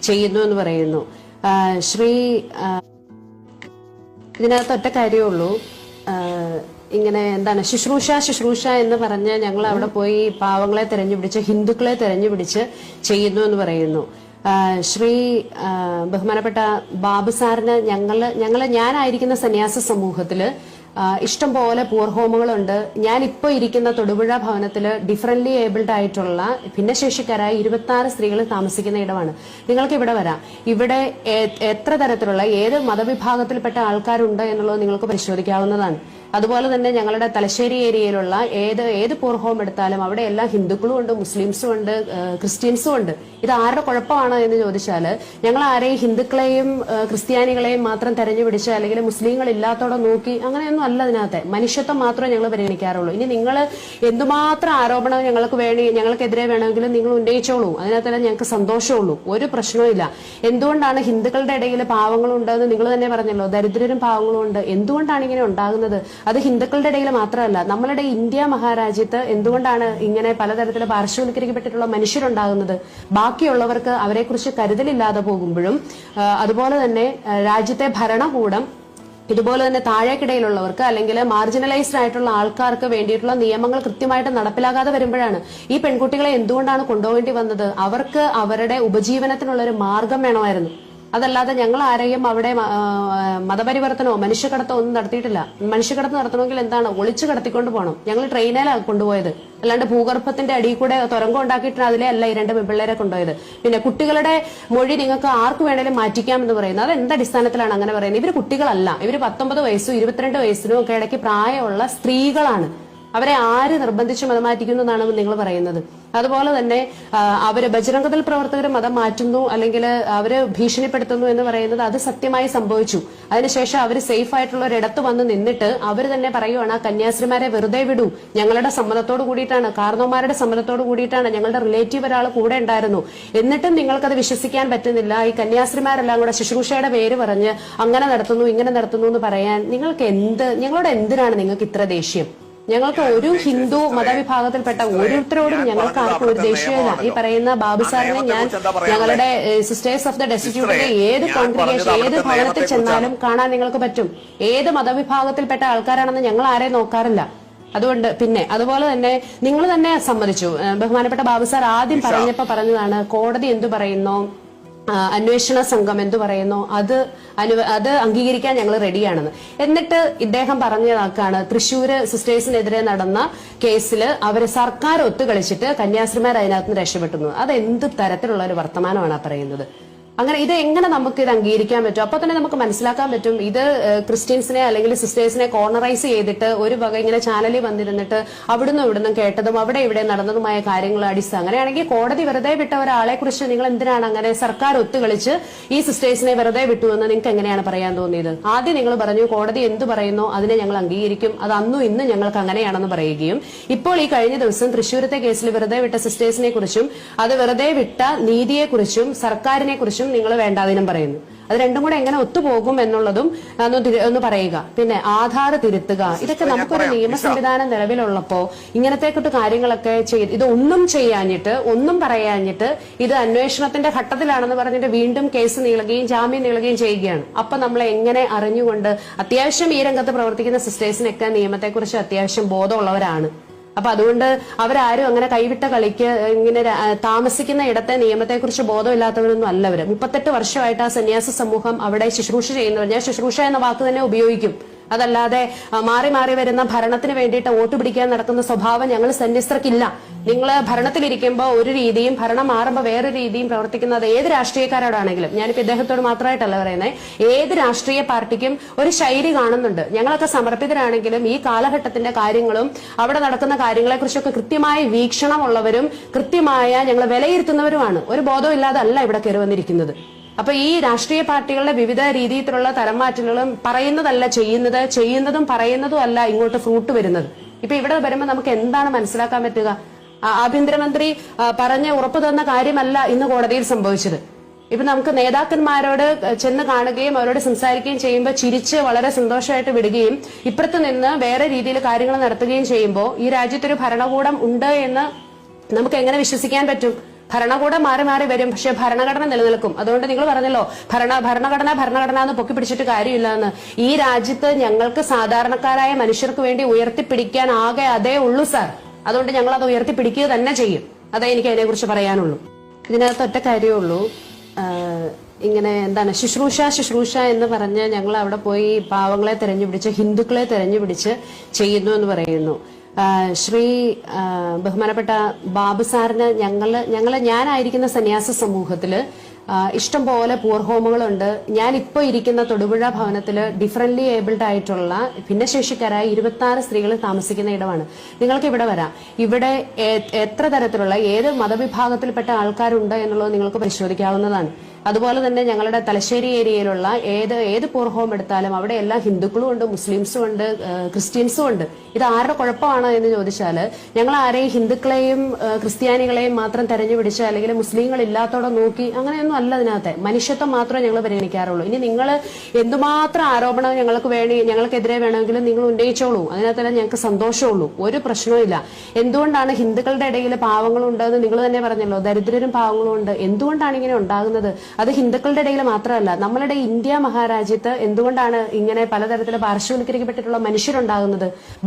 ചെയ്യുന്നു എന്ന് പറയുന്നു ശ്രീ ഇതിനകത്ത് ഒറ്റ കാര്യമേ ഉള്ളൂ ഇങ്ങനെ എന്താണ് ശുശ്രൂഷ ശുശ്രൂഷ എന്ന് പറഞ്ഞ് ഞങ്ങൾ അവിടെ പോയി പാവങ്ങളെ തെരഞ്ഞു പിടിച്ച് ഹിന്ദുക്കളെ തെരഞ്ഞു പിടിച്ച് ചെയ്യുന്നു എന്ന് പറയുന്നു ശ്രീ ബഹുമാനപ്പെട്ട ബാബു സാറിന് ഞങ്ങൾ ഞങ്ങൾ ഞാനായിരിക്കുന്ന സന്യാസ സമൂഹത്തിൽ ആ, ഇഷ്ടം പോലെ പൂർ ഹോമുകളുണ്ട് ഞാൻ ഇപ്പോൾ ഇരിക്കുന്ന തൊടുപുഴ ഭവനത്തിൽ ഡിഫറന്റ്ലി ഏബിൾഡ് ആയിട്ടുള്ള ഭിന്നശേഷിക്കാരായ ഇരുപത്തി ആറ് സ്ത്രീകൾ താമസിക്കുന്ന ഇടമാണ്. നിങ്ങൾക്ക് ഇവിടെ വരാം. ഇവിടെ എത്ര തരത്തിലുള്ള ഏത് മതവിഭാഗത്തിൽപ്പെട്ട ആൾക്കാരുണ്ട് എന്നുള്ളത് നിങ്ങൾക്ക് പരിശോധിക്കാവുന്നതാണ്. അതുപോലെ തന്നെ ഞങ്ങളുടെ തലശ്ശേരി ഏരിയയിലുള്ള ഏത് ഏത് പൂർ ഹോം എടുത്താലും അവിടെ എല്ലാ ഹിന്ദുക്കളും ഉണ്ട് മുസ്ലിംസും ഉണ്ട് ക്രിസ്ത്യൻസും ഉണ്ട്. ഇത് ആരുടെ കുഴപ്പമാണ് എന്ന് ചോദിച്ചാൽ ഞങ്ങൾ ആരെയും ഹിന്ദുക്കളെയും ക്രിസ്ത്യാനികളെയും മാത്രം തെരഞ്ഞുപിടിച്ച് അല്ലെങ്കിൽ മുസ്ലിങ്ങൾ ഇല്ലാത്തോടെ നോക്കി അങ്ങനെയൊന്നും അല്ല അതിനകത്തെ. മനുഷ്യത്വം മാത്രമേ ഞങ്ങൾ പരിഗണിക്കാറുള്ളൂ. ഇനി നിങ്ങൾ എന്തുമാത്രം ആരോപണം ഞങ്ങൾക്ക് വേണി ഞങ്ങൾക്കെതിരെ വേണമെങ്കിലും നിങ്ങൾ ഉന്നയിച്ചോളൂ. അതിനകത്തെല്ലാം ഞങ്ങൾക്ക് സന്തോഷമുള്ളൂ. ഒരു പ്രശ്നവും ഇല്ല. എന്തുകൊണ്ടാണ് ഹിന്ദുക്കളുടെ ഇടയിൽ പാവങ്ങളുണ്ടെന്ന് നിങ്ങൾ തന്നെ പറഞ്ഞല്ലോ. ദരിദ്രരും പാവങ്ങളും ഉണ്ട്. എന്തുകൊണ്ടാണ് ഇങ്ങനെ ഉണ്ടാകുന്നത്? അത് ഹിന്ദുക്കളുടെ ഇടയിൽ മാത്രമല്ല നമ്മളുടെ ഇന്ത്യ മഹാരാജ്യത്ത് എന്തുകൊണ്ടാണ് ഇങ്ങനെ പലതരത്തിൽ പാർശ്വവൽക്കരിക്കപ്പെട്ടിട്ടുള്ള മനുഷ്യരുണ്ടാകുന്നത്? ബാക്കിയുള്ളവർക്ക് അവരെക്കുറിച്ച് കരുതലില്ലാതെ പോകുമ്പോഴും അതുപോലെ തന്നെ രാജ്യത്തെ ഭരണകൂടം ഇതുപോലെ തന്നെ താഴേക്കിടയിലുള്ളവർക്ക് അല്ലെങ്കിൽ മാർജിനലൈസ്ഡ് ആയിട്ടുള്ള ആൾക്കാർക്ക് വേണ്ടിയിട്ടുള്ള നിയമങ്ങൾ കൃത്യമായിട്ട് നടപ്പിലാകാതെ വരുമ്പോഴാണ് ഈ പെൺകുട്ടികളെ എന്തുകൊണ്ടാണ് കൊണ്ടുപോകേണ്ടി വന്നത്? അവർക്ക് അവരുടെ ഉപജീവനത്തിനുള്ള ഒരു മാർഗം വേണമായിരുന്നു. അതല്ലാതെ ഞങ്ങൾ ആരെയും അവിടെ മതപരിവർത്തനമോ മനുഷ്യക്കടത്തോ ഒന്നും നടത്തിയിട്ടില്ല. മനുഷ്യകടത്ത് നടത്തണമെങ്കിൽ എന്താണ്? ഒളിച്ചു കടത്തിക്കൊണ്ട് പോകണം ഞങ്ങൾ ട്രെയിനിലാണ് കൊണ്ടുപോയത്. അല്ലാണ്ട് ഭൂഗർഭത്തിന്റെ അടിയിൽ കൂടെ തുരങ്കം ഉണ്ടാക്കിയിട്ടാണ് അതിലെ അല്ല ഈ രണ്ട് പിള്ളേരെ കൊണ്ടുപോയത്. പിന്നെ കുട്ടികളുടെ മൊഴി നിങ്ങൾക്ക് ആർക്ക് വേണേലും മാറ്റിക്കാം എന്ന് പറയുന്നത്. അത് എന്ത് അടിസ്ഥാനത്തിലാണ് അങ്ങനെ പറയുന്നത്? ഇവർ കുട്ടികളല്ല. ഇവർ പത്തൊമ്പത് വയസ്സും ഇരുപത്തിരണ്ട് വയസ്സിനും ഒക്കെ ഇടയ്ക്ക് പ്രായമുള്ള സ്ത്രീകളാണ്. അവരെ ആര് നിർബന്ധിച്ച് മതമാറ്റിക്കുന്നു എന്നാണ് നിങ്ങൾ പറയുന്നത്. അതുപോലെ തന്നെ അവർ ബജരംഗതൽ പ്രവർത്തകർ മതം മാറ്റുന്നു അല്ലെങ്കിൽ അവർ ഭീഷണിപ്പെടുത്തുന്നു എന്ന് പറയുന്നത് അത് സത്യമായി സംഭവിച്ചു. അതിനുശേഷം അവർ സേഫ് ആയിട്ടുള്ള ഒരിടത്ത് വന്ന് നിന്നിട്ട് അവർ തന്നെ പറയുവാണ് ആ കന്യാസ്ത്രീമാരെ വെറുതെ വിടൂ. ഞങ്ങളുടെ സമ്മതത്തോട് കൂടിയിട്ടാണ് കാർന്നോമാരുടെ സമ്മതത്തോട് കൂടിയിട്ടാണ് ഞങ്ങളുടെ റിലേറ്റീവ് ഒരാൾ കൂടെ ഉണ്ടായിരുന്നു. എന്നിട്ടും നിങ്ങൾക്കത് വിശ്വസിക്കാൻ പറ്റുന്നില്ല. ഈ കന്യാസ്ത്രീമാരെല്ലാം കൂടെ ശുശ്രൂഷയുടെ പേര് പറഞ്ഞ് അങ്ങനെ നടത്തുന്നു ഇങ്ങനെ നടത്തുന്നു എന്ന് പറയാൻ നിങ്ങൾക്ക് എന്ത് ഞങ്ങളോട് എന്തിനാണ് നിങ്ങൾക്ക് ഇത്ര ദേഷ്യം? ഞങ്ങൾക്ക് ഒരു ഹിന്ദു മതവിഭാഗത്തിൽപ്പെട്ട ഓരോരുത്തരോടും ഞങ്ങൾക്ക് ആർക്കും ഒരു ദേഷ്യമില്ല ഈ പറയുന്ന ബാബു സാറിനെ ഞാൻ ഞങ്ങളുടെ സിസ്റ്റേഴ്സ് ഓഫ് ദ ഡെസ്റ്റിറ്റ്യൂട്ടിന്റെ ഏത് കോൺഗ്രിഗേഷൻ ഏത് ഭവനത്തിൽ ചെന്നാലും കാണാൻ നിങ്ങൾക്ക് പറ്റും. ഏത് മതവിഭാഗത്തിൽപ്പെട്ട ആൾക്കാരാണെന്ന് ഞങ്ങൾ ആരെയും നോക്കാറില്ല. അതുകൊണ്ട് പിന്നെ അതുപോലെ തന്നെ നിങ്ങൾ തന്നെ സമ്മതിച്ചു. ബഹുമാനപ്പെട്ട ബാബു സാർ ആദ്യം പറഞ്ഞപ്പോ പറഞ്ഞതാണ് കോടതി എന്തു പറയുന്നു? അന്വേഷണ സംഘം എന്തു പറയുന്നു? അത് അനു അത് അംഗീകരിക്കാൻ ഞങ്ങൾ റെഡിയാണെന്ന്. എന്നിട്ട് ഇദ്ദേഹം പറഞ്ഞതാക്കാണ് തൃശ്ശൂര് സിസ്റ്റേഴ്സിനെതിരെ നടന്ന കേസിൽ അവർ സർക്കാർ ഒത്തുകളിച്ചിട്ട് കന്യാസ്ത്രീമാർ അതിനകത്ത് നിന്ന് രക്ഷപ്പെട്ടുന്നു. അത് എന്ത് തരത്തിലുള്ള ഒരു വർത്തമാനമാണ് പറയുന്നത്? അങ്ങനെ ഇത് എങ്ങനെ നമുക്ക് ഇത് അംഗീകരിക്കാൻ പറ്റും? അപ്പൊ തന്നെ നമുക്ക് മനസ്സിലാക്കാൻ പറ്റും. ഇത് ക്രിസ്ത്യൻസിനെ അല്ലെങ്കിൽ സിസ്റ്റേഴ്സിനെ കോർണറൈസ് ചെയ്തിട്ട് ഒരു വക ഇങ്ങനെ ചാനലിൽ വന്നിരുന്നിട്ട് അവിടുന്ന് ഇവിടുന്ന് കേട്ടതും അവിടെ ഇവിടെ നടന്നതുമായ കാര്യങ്ങൾ അടിസ്ഥാനം അങ്ങനെയാണെങ്കിൽ കോടതി വെറുതെ വിട്ട ഒരാളെ കുറിച്ച് നിങ്ങൾ എന്തിനാണ് അങ്ങനെ സർക്കാർ ഒത്തുകളിച്ച് ഈ സിസ്റ്റേഴ്സിനെ വെറുതെ വിട്ടു എന്ന് നിങ്ങൾക്ക് എങ്ങനെയാണ് പറയാൻ തോന്നിയത്? ആദ്യം നിങ്ങൾ പറഞ്ഞു കോടതി എന്ത് പറയുന്നോ അതിനെ ഞങ്ങൾ അംഗീകരിക്കും. അത് അന്നും ഇന്നും ഞങ്ങൾക്ക് അങ്ങനെയാണെന്ന് പറയുകയും ഇപ്പോൾ ഈ കഴിഞ്ഞ ദിവസം തൃശ്ശൂരത്തെ കേസിൽ വെറുതെ വിട്ട സിസ്റ്റേഴ്സിനെ കുറിച്ചും അത് വെറുതെ വിട്ട നീതിയെക്കുറിച്ചും സർക്കാരിനെ കുറിച്ചും നിങ്ങൾ വേണ്ടാതിനും പറയുന്നു. അത് രണ്ടും കൂടെ എങ്ങനെ ഒത്തുപോകും എന്നുള്ളതും ഒന്ന് പറയുക. പിന്നെ ആധാർ തിരുത്തുക. ഇതൊക്കെ നമുക്കൊരു നിയമ സംവിധാനം നിലവിലുള്ളപ്പോ ഇങ്ങനത്തെ കാര്യങ്ങളൊക്കെ ചെയ്ത് ഇത് ഒന്നും ചെയ്യാഞ്ഞിട്ട് ഒന്നും പറയാഞ്ഞിട്ട് ഇത് അന്വേഷണത്തിന്റെ ഘട്ടത്തിലാണെന്ന് പറഞ്ഞിട്ട് വീണ്ടും കേസ് നീളുകയും ജാമ്യം നീളുകയും ചെയ്യുകയാണ്. അപ്പൊ നമ്മൾ എങ്ങനെ അറിഞ്ഞുകൊണ്ട് അത്യാവശ്യം ഈ രംഗത്ത് പ്രവർത്തിക്കുന്ന സിസ്റ്റേഴ്സിനൊക്കെ നിയമത്തെക്കുറിച്ച് അത്യാവശ്യം ബോധമുള്ളവരാണ്. അപ്പൊ അതുകൊണ്ട് അവരാരും അങ്ങനെ കൈവിട്ട കളിക്ക് ഇങ്ങനെ താമസിക്കുന്ന ഇടത്തെ നിയമത്തെക്കുറിച്ച് ബോധമില്ലാത്തവരൊന്നും അല്ലവര് മുപ്പത്തെട്ട് വർഷമായിട്ട് ആ സന്യാസ സമൂഹം അവിടെ ശുശ്രൂഷ ചെയ്യുന്നവർ ഞാൻ ശുശ്രൂഷ എന്ന വാക്ക് തന്നെ ഉപയോഗിക്കും. അതല്ലാതെ മാറി മാറി വരുന്ന ഭരണത്തിന് വേണ്ടിയിട്ട് വോട്ട് പിടിക്കാൻ നടക്കുന്ന സ്വഭാവം ഞങ്ങൾ സന്യസ്ത്രക്കില്ല. നിങ്ങൾ ഭരണത്തിലിരിക്കുമ്പോൾ ഒരു രീതിയും ഭരണം മാറുമ്പോൾ വേറെ രീതിയും പ്രവർത്തിക്കുന്നത് ഏത് രാഷ്ട്രീയക്കാരോടാണെങ്കിലും ഞാനിപ്പോൾ ഇദ്ദേഹത്തോട് മാത്രമായിട്ടല്ല പറയുന്നത് ഏത് രാഷ്ട്രീയ പാർട്ടിക്കും ഒരു ശൈലി കാണുന്നുണ്ട്. ഞങ്ങളൊക്കെ സമർപ്പിതരാണെങ്കിലും ഈ കാലഘട്ടത്തിന്റെ കാര്യങ്ങളും അവിടെ നടക്കുന്ന കാര്യങ്ങളെക്കുറിച്ചൊക്കെ കൃത്യമായ വീക്ഷണമുള്ളവരും കൃത്യമായ ഞങ്ങൾ വിലയിരുത്തുന്നവരുമാണ്. ഒരു ബോധമില്ലാതെ അല്ല ഇവിടെ കയറി വന്നിരിക്കുന്നത്. അപ്പൊ ഈ രാഷ്ട്രീയ പാർട്ടികളുടെ വിവിധ രീതിയിലുള്ള തരംമാറ്റങ്ങളും പറയുന്നതല്ല ചെയ്യുന്നത് ചെയ്യുന്നതും പറയുന്നതും അല്ല ഇങ്ങോട്ട് ഫ്രൂട്ട് വരുന്നത്. ഇപ്പൊ ഇവിടെ വരുമ്പോൾ നമുക്ക് എന്താണ് മനസ്സിലാക്കാൻ പറ്റുക? ആഭ്യന്തരമന്ത്രി പറഞ്ഞ ഉറപ്പു തന്ന കാര്യമല്ല ഇന്ന് കോടതിയിൽ സംഭവിച്ചത്. ഇപ്പൊ നമുക്ക് നേതാക്കന്മാരോട് ചെന്ന് കാണുകയും അവരോട് സംസാരിക്കുകയും ചെയ്യുമ്പോൾ ചിരിച്ച് വളരെ സന്തോഷമായിട്ട് വിടുകയും ഇപ്പുറത്ത് നിന്ന് വേറെ രീതിയിൽ കാര്യങ്ങൾ നടത്തുകയും ചെയ്യുമ്പോൾ ഈ രാജ്യത്തൊരു ഭരണകൂടം ഉണ്ട് എന്ന് നമുക്ക് എങ്ങനെ വിശ്വസിക്കാൻ പറ്റും? ഭരണകൂടം മാറി മാറി വരും. പക്ഷെ ഭരണഘടന നിലനിൽക്കും. അതുകൊണ്ട് നിങ്ങൾ പറഞ്ഞല്ലോ ഭരണ ഭരണഘടന ഭരണഘടന എന്ന് പൊക്കി പിടിച്ചിട്ട് കാര്യമില്ല എന്ന് ഈ രാജ്യത്ത് ഞങ്ങൾക്ക് സാധാരണക്കാരായ മനുഷ്യർക്ക് വേണ്ടി ഉയർത്തിപ്പിടിക്കാൻ ആകെ അതേ ഉള്ളൂ സാർ. അതുകൊണ്ട് ഞങ്ങൾ അത് ഉയർത്തിപ്പിടിക്കുക തന്നെ ചെയ്യും. അതേ എനിക്ക് അതിനെക്കുറിച്ച് പറയാനുള്ളൂ. ഇതിനകത്ത് ഒറ്റ കാര്യമേ ഉള്ളൂ. ഇങ്ങനെ എന്താണ് ശുശ്രൂഷ ശുശ്രൂഷ എന്ന് പറഞ്ഞ് ഞങ്ങൾ അവിടെ പോയി പാവങ്ങളെ തെരഞ്ഞുപിടിച്ച് ഹിന്ദുക്കളെ തെരഞ്ഞുപിടിച്ച് ചെയ്യുന്നു എന്ന് പറയുന്നു. ശ്രീ ബഹുമാനപ്പെട്ട ബാബു സാറിന് ഞങ്ങൾ ഞങ്ങൾ ഞാനായിരിക്കുന്ന സന്യാസ സമൂഹത്തിൽ ഇഷ്ടം പോലെ പൂർ ഹോമുകളുണ്ട് ഞാൻ ഇപ്പോൾ ഇരിക്കുന്ന തൊടുപുഴ ഭവനത്തിൽ ഡിഫറന്റ്ലി ഏബിൾഡ് ആയിട്ടുള്ള ഭിന്നശേഷിക്കാരായ ഇരുപത്തി സ്ത്രീകൾ താമസിക്കുന്ന ഇടമാണ്. നിങ്ങൾക്ക് ഇവിടെ വരാം. ഇവിടെ എത്ര തരത്തിലുള്ള ഏത് മതവിഭാഗത്തിൽപ്പെട്ട ആൾക്കാരുണ്ട് എന്നുള്ളത് നിങ്ങൾക്ക് പരിശോധിക്കാവുന്നതാണ്. അതുപോലെ തന്നെ ഞങ്ങളുടെ തലശ്ശേരി ഏരിയയിലുള്ള ഏത് ഏത് പൂർ ഹോം എടുത്താലും അവിടെ എല്ലാ ഹിന്ദുക്കളും ഉണ്ട് മുസ്ലിംസും ഉണ്ട് ക്രിസ്ത്യൻസും ഉണ്ട്. ഇത് ആരുടെ കുഴപ്പമാണ് എന്ന് ചോദിച്ചാൽ ഞങ്ങൾ ആരെയും ഹിന്ദുക്കളെയും ക്രിസ്ത്യാനികളെയും മാത്രം തെരഞ്ഞു പിടിച്ച അല്ലെങ്കിൽ മുസ്ലിങ്ങൾ ഇല്ലാത്തോടെ നോക്കി അങ്ങനെയൊന്നും അല്ല അതിനകത്തെ. മനുഷ്യത്വം മാത്രമേ ഞങ്ങൾ പരിഗണിക്കാറുള്ളൂ. ഇനി നിങ്ങൾ എന്തുമാത്രം ആരോപണം ഞങ്ങൾക്ക് വേണി ഞങ്ങൾക്കെതിരെ വേണമെങ്കിലും നിങ്ങൾ ഉന്നയിച്ചോളൂ. അതിനകത്തെല്ലാം ഞങ്ങൾക്ക് സന്തോഷമുള്ളൂ. ഒരു പ്രശ്നവുമില്ല എന്തുകൊണ്ടാണ് ഹിന്ദുക്കളുടെ ഇടയിൽ പാവങ്ങളുണ്ടെന്ന് നിങ്ങൾ തന്നെ പറഞ്ഞല്ലോ. ദരിദ്രരും പാവങ്ങളും ഉണ്ട്. എന്തുകൊണ്ടാണ് ഇങ്ങനെ ഉണ്ടാകുന്നത്? അത് ഹിന്ദുക്കളുടെ ഇടയിൽ മാത്രമല്ല നമ്മളുടെ ഇന്ത്യ മഹാരാജ്യത്ത് എന്തുകൊണ്ടാണ് ഇങ്ങനെ പലതരത്തിലുള്ള പാർശ്വവൽക്കരിക്കപ്പെട്ടിട്ടുള്ള മനുഷ്യരുണ്ടാകുന്നത്?